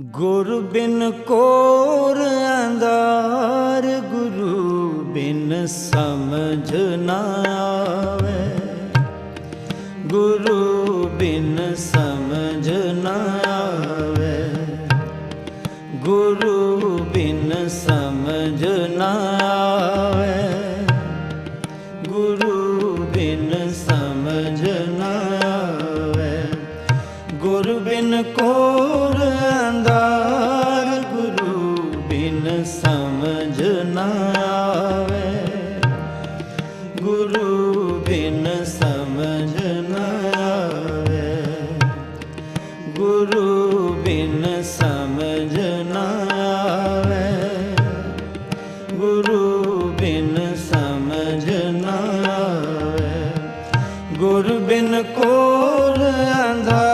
ਗੁਰੂ ਬਿਨ ਕੋਰ ਅੰਦਾਰ ਗੁਰੂ ਬਿਨ ਸਮਝ ਨਾ ਆਵੇ। ਗੁਰੂ ਬਿਨ ਸਮਝ ਨਾ ਆਵੇ। ਗੁਰੂ ਬਿਨ ਸਮਝ ਨਾ ਆਵੇ। ਗੁਰੂ ਬਿਨ ਸਮਝ ਨਾ ਆਵੇ। ਗੁਰ ਬਿਨ ਕੋਰ ਗੁਰੂ ਬਿਨ ਸਮਝ ਗੁਰੂ ਬਿਨ ਸਮਝ ਗੁਰੂ ਬਿਨ ਸਮਝ ਨਾ ਗੁਰ ਬਿਨ ਕੋਲ ਅੰਧਾ